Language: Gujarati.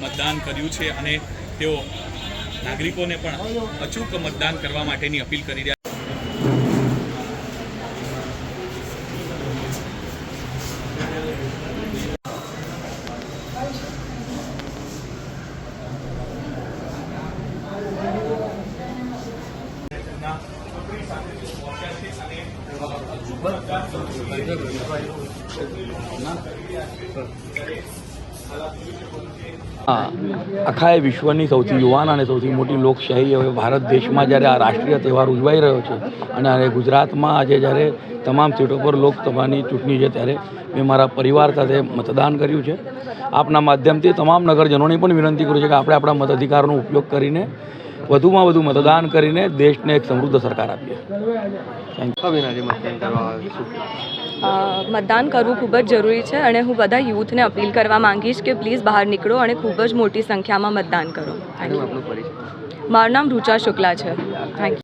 મતદાન કર્યું છે અને તેઓ નાગરિકોને પણ અચૂક મતદાન કરવા માટેની અપીલ કરી રહ્યા હા આખા એ વિશ્વની સૌથી યુવાન અને સૌથી મોટી લોકશાહી હવે ભારત દેશમાં જ્યારે આ રાષ્ટ્રીય તહેવાર ઉજવાઈ રહ્યો છે અને ગુજરાતમાં આજે જ્યારે તમામ સીટો પર લોકસભાની ચૂંટણી છે ત્યારે મેં મારા પરિવાર સાથે મતદાન કર્યું છે. આપના માધ્યમથી તમામ નગરજનોની પણ વિનંતી કરું છું કે આપણે આપણા મતાધિકારનો ઉપયોગ કરીને વધુમાં વધુ મતદાન કરીને દેશને એક સમૃદ્ધ સરકાર આપીએ. મતદાન કરવા ખૂબ જ જરૂરી છે અને હું બધા યુથને અપીલ કરવા માંગીશ કે પ્લીઝ બહાર નીકળો અને ખૂબ જ મોટી સંખ્યામાં મતદાન કરો. મારું નામ રૂચા શુક્લા છે. Thank you